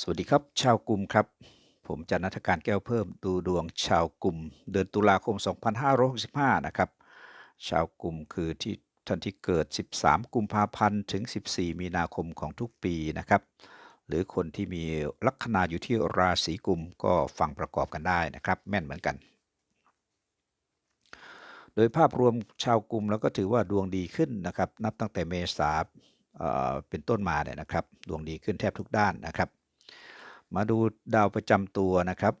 สวัสดีครับ ชาวกลุ่มครับ ผมจันนัฐการแก้วเพิ่มดูดวงชาวกลุ่ม เดือนตุลาคม 2565 นะครับ ชาวกลุ่มคือที่ท่านที่เกิด 13 กุมภาพันธ์ถึง 14 มีนาคมของทุกปีนะครับ หรือคนที่มีลัคนาอยู่ที่ราศีกุมก็ฟังประกอบกันได้นะครับ แม่นเหมือนกัน โดยภาพรวมชาวกลุ่มแล้วก็ถือว่าดวงดีขึ้นนะครับ นับตั้งแต่เมษาเเป็นต้นมาเนี่ยนะครับ ดวงดีขึ้นแทบทุกด้านนะครับ มาดูดาวประจำตัวนะครับ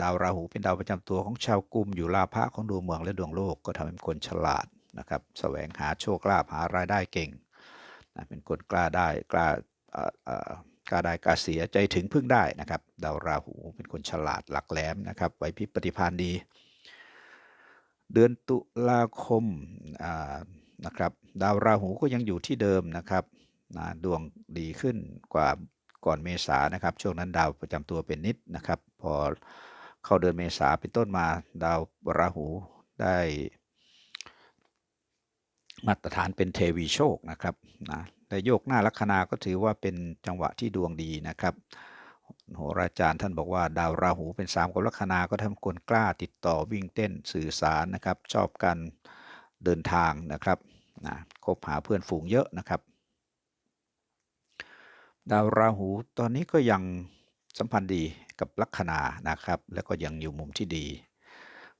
ดาวราหูเป็นดาวประจำตัวของชาวกลุ่มอยู่ลาภะของดวงเมืองและดวงโลกก็ทำให้เป็นคนฉลาดนะครับแสวงหาโชคลาภหารายได้เก่งนะเป็นคนกล้าได้กล้ากล้าได้กล้าเสียใจถึงพึ่งได้นะครับ ดาวราหูเป็นคนฉลาดหลักแหลมนะครับไหวพริบปฏิภาณดี เดือนตุลาคมนะครับ ดาวราหูก็ยังอยู่ที่เดิมนะครับนะดวงดีขึ้นกว่า ก่อนเมษานะครับ ช่วงนั้นดาวประจำตัวเป็นนิดนะครับ พอเข้าเดือนเมษาเป็นต้นมาดาวราหูได้มาตรฐานเป็นเทวีโชคนะครับนะแต่โยกหน้าลัคนาก็ถือว่าเป็นจังหวะที่ดวงดีนะครับโหราจารย์ท่านบอกว่าดาวราหูเป็นสามกับลัคนาก็ทำคนกล้าติดต่อวิ่งเต้นสื่อสารนะครับ ชอบการเดินทางนะครับนะคบหาเพื่อนฝูงเยอะนะครับ ดาวราหูตอนนี้ก็ยังสัมพันธ์ดีกับลัคนานะครับ แล้วก็ยังอยู่มุมที่ดี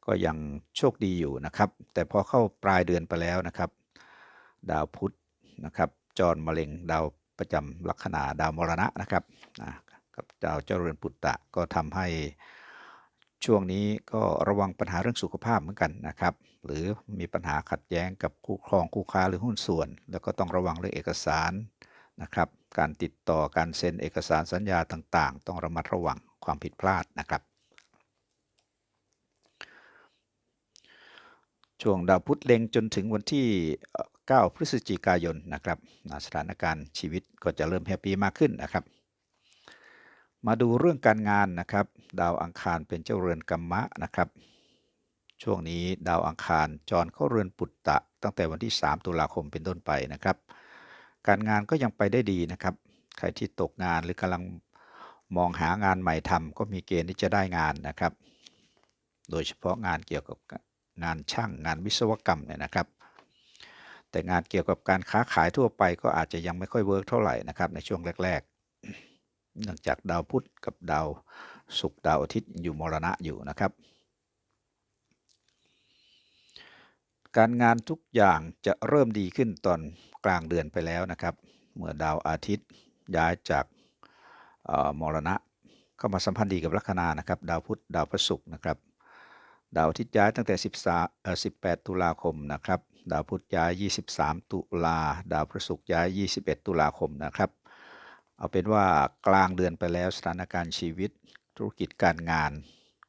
ก็ยังโชคดีอยู่นะครับ แต่พอเข้าปลายเดือนไปแล้วนะครับ ดาวพุธนะครับ จรมะเร็งดาวประจำลัคนาดาวมรณะนะครับนะกับดาวเจ้าเรือนปุตตะก็ทำให้ช่วงนี้ก็ระวังปัญหาเรื่องสุขภาพเหมือนกันนะครับ หรือมีปัญหาขัดแย้งกับคู่ครองคู่ค้าหรือหุ้นส่วน แล้วก็ต้องระวังเรื่องเอกสารนะครับ การติดต่อการเซ็นเอกสารสัญญาต่างๆ ต้องระมัดระวังความผิดพลาดนะครับ ช่วงดาวพุธเล็งจนถึงวันที่ 9 พฤศจิกายนนะครับสถานการณ์ชีวิตก็จะเริ่มแฮปปี้มากขึ้นนะครับ มาดูเรื่องการงานนะครับ ดาวอังคารเป็นเจ้าเรือนกัมมะนะครับช่วงนี้ดาวอังคารจรเข้าเรือนปุตตะ ตั้งแต่วันที่ 3 ตุลาคมเป็นต้นไปนะครับ การงานก็ยังไปได้ดีนะครับ ใครที่ตกงานหรือกำลังมองหางานใหม่ทำก็มีเกณฑ์ที่จะได้งานนะครับ โดยเฉพาะงานเกี่ยวกับงานช่างงานวิศวกรรมเนี่ยนะครับ แต่งานเกี่ยวกับการค้าขายทั่วไปก็อาจจะยังไม่ค่อยเวิร์กเท่าไหร่นะครับในช่วงแรก ๆ เนื่องจากดาวพุธกับดาวศุกร์ดาวอาทิตย์อยู่มรณะอยู่นะครับ การงานทุกอย่างจะเริ่มดีขึ้นตอน กลางเดือนไปแล้วนะครับ เมื่อดาวอาทิตย์ย้ายจากมรณะเข้ามาสัมพันธ์ดีกับลัคนานะครับ ดาวพุธดาวพฤหัสนะครับ ดาวอาทิตย์ย้ายตั้งแต่ 13เอ่อ18 ตุลาคมนะครับ ดาวพุธย้าย 23 ตุลา ดาวพฤหัสย้าย 21 ตุลาคมนะครับ เอาเป็นว่ากลางเดือนไปแล้วสถานการณ์ชีวิตธุรกิจการงาน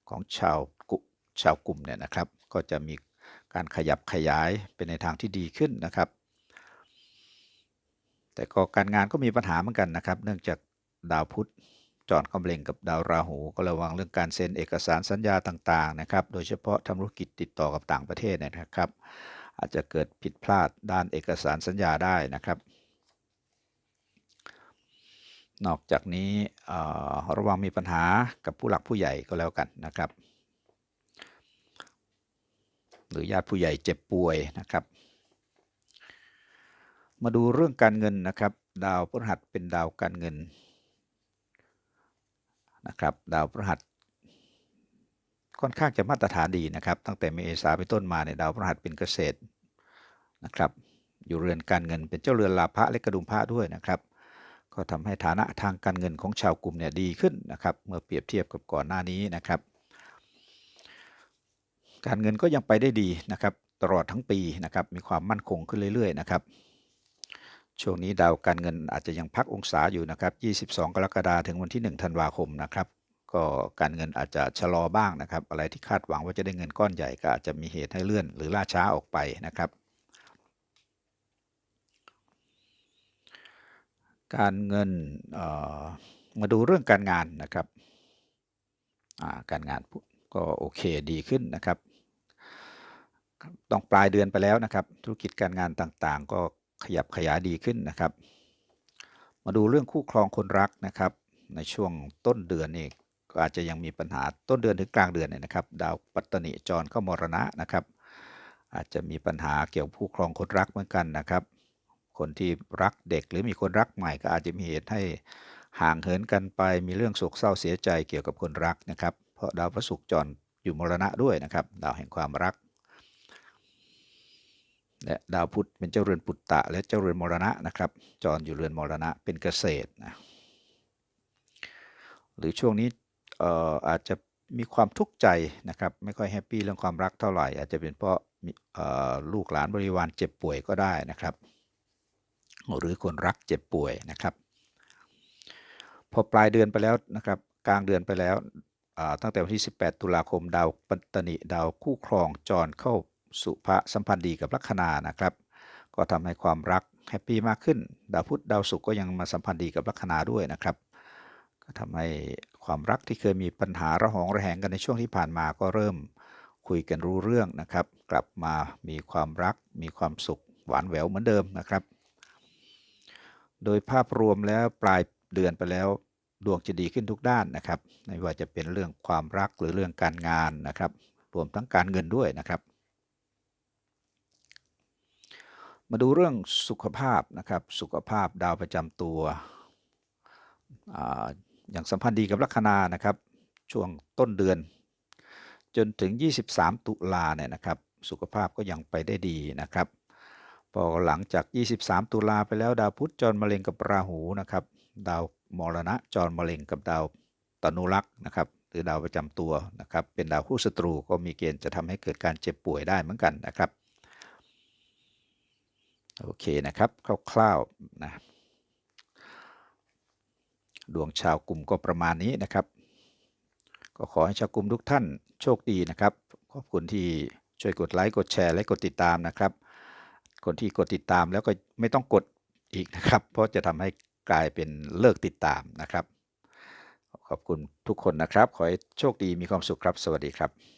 ของชาวกุชาวกลุ่มเนี่ยนะครับ ก็จะมีการขยับขยายเป็นในทางที่ดีขึ้นนะครับ แต่ก็การงานก็มีปัญหาเหมือนกันนะครับ เนื่องจากดาวพุธจรกำเล็งกับดาวราหู ก็ระวังเรื่องการเซ็นเอกสารสัญญาต่างๆนะครับ โดยเฉพาะทำธุรกิจติดต่อกับต่างประเทศนะครับ อาจจะเกิดผิดพลาดด้านเอกสารสัญญาได้นะครับ นอกจากนี้ระวังมีปัญหากับผู้หลักผู้ใหญ่ก็แล้วกันนะครับ หรือญาติผู้ใหญ่เจ็บป่วยนะครับ มาดูเรื่องการเงินนะครับ ดาวพฤหัสเป็นดาวการเงินนะครับ ดาวพฤหัสค่อนข้างจะมาตรฐานดีนะครับ ตั้งแต่เมษาเป็นต้นมาเนี่ยดาวพฤหัสเป็นเกษตรนะครับ อยู่เรือนการเงินเป็นเจ้าเรือนลาภะและกระดุมพระด้วยนะครับ ก็ทำให้ฐานะทางการเงินของชาวกลุ่มเนี่ยดีขึ้นนะครับ เมื่อเปรียบเทียบกับก่อนหน้านี้นะครับ การเงินก็ยังไปได้ดีนะครับ ตลอดทั้งปีนะครับ มีความมั่นคงขึ้นเรื่อย ๆ นะครับ ช่วงนี้ดาวการเงินอาจจะยังพักองศาอยู่นะครับ 22 กรกฎาคมถึงวันที่ 1 ธันวาคมนะครับ ก็การเงินอาจจะชะลอบ้างนะครับ อะไรที่คาดหวังว่าจะได้เงินก้อนใหญ่ก็อาจจะมีเหตุให้เลื่อนหรือล่าช้าออกไปนะครับ การเงินมาดูเรื่องการงานนะครับการงานก็โอเคดีขึ้นนะครับต้องปลายเดือนไปแล้วนะครับ ธุรกิจการงานต่างๆ ก็ ขยับขยายดีขึ้นนะครับ มาดูเรื่องคู่ครองคนรักนะครับ ในช่วงต้นเดือนนี่ก็อาจจะยังมีปัญหาต้นเดือนถึงกลางเดือนเนี่ยนะครับ ดาวปัตตนิจรเข้ามรณะนะครับ อาจจะมีปัญหาเกี่ยวกับผู้ครองคนรักเหมือนกันนะครับ คนที่รักเด็กหรือมีคนรักใหม่ก็อาจจะมีเหตุให้ห่างเหินกันไปมีเรื่องโศกเศร้าเสียใจเกี่ยวกับคนรักนะครับ เพราะดาวพระศุกร์จรอยู่มรณะด้วยนะครับ ดาวแห่งความรัก และดาวพุธเป็นเจ้าเรือนปุตตะ และเจ้าเรือนมรณะนะครับ จรอยู่เรือนมรณะเป็นเกษตรนะหรือช่วงนี้อออาจจะมีความทุกข์ใจนะครับ ไม่ค่อยแฮปปี้เรื่องความรักเท่าไหร่ อาจจะเป็นเพราะลูกหลานบริวารเจ็บป่วยก็ได้นะครับ หรือคนรักเจ็บป่วยนะครับ พอปลายเดือนไปแล้วนะครับ กลางเดือนไปแล้วตั้งแต่วันที่ 18 ตุลาคมดาวปัตตนิดาวคู่ครองจรเข้า สุภะสัมพันธ์ดีกับลัคนานะครับ ก็ทำให้ความรักแฮปปี้มากขึ้น ดาวพุธดาวศุกร์ก็ยังมาสัมพันธ์ดีกับลัคนาด้วยนะครับ ก็ทำให้ความรักที่เคยมีปัญหาระหองระแหงกันในช่วงที่ผ่านมาก็เริ่มคุยกันรู้เรื่องนะครับ กลับมามีความรัก มีความสุขหวานแหววเหมือนเดิมนะครับ โดยภาพรวมแล้วปลายเดือนไปแล้วดวงจะดีขึ้นทุกด้านนะครับ ไม่ว่าจะเป็นเรื่องความรักหรือเรื่องการงานนะครับ รวมทั้งการเงินด้วยนะครับ มาดูเรื่องสุขภาพนะครับ สุขภาพดาวประจำตัวออย่างสัมพันธ์ดีกับลัคนานะครับ ช่วงต้นเดือน จนถึง 23 ตุลาเนี่ยนะครับ สุขภาพก็ยังไปได้ดีนะครับพอหลังจาก 23 ตุลาไปแล้วดาวพุธจรมะเร็งกับราหูนะครับ ดาวมรณะจรมะเร็งกับดาวตนุรักษ์นะครับหรือดาวประจำตัวนะครับ เป็นดาวคู่ศัตรูก็มีเกณฑ์จะทำให้เกิดการเจ็บป่วยได้เหมือนกันนะครับ โอเคนะครับ คร่าวๆนะดวงชาวกลุ่มก็ประมาณนี้นะครับ ก็ขอให้ชาวกลุ่มทุกท่านโชคดีนะครับ ขอบคุณที่ช่วยกดไลค์กดแชร์และกดติดตามนะครับ คนที่กดติดตามแล้วก็ไม่ต้องกดอีกนะครับ เพราะจะทำให้กลายเป็นเลิกติดตามนะครับ ขอบคุณทุกคนนะครับ ขอให้โชคดีมีความสุขครับ สวัสดีครับ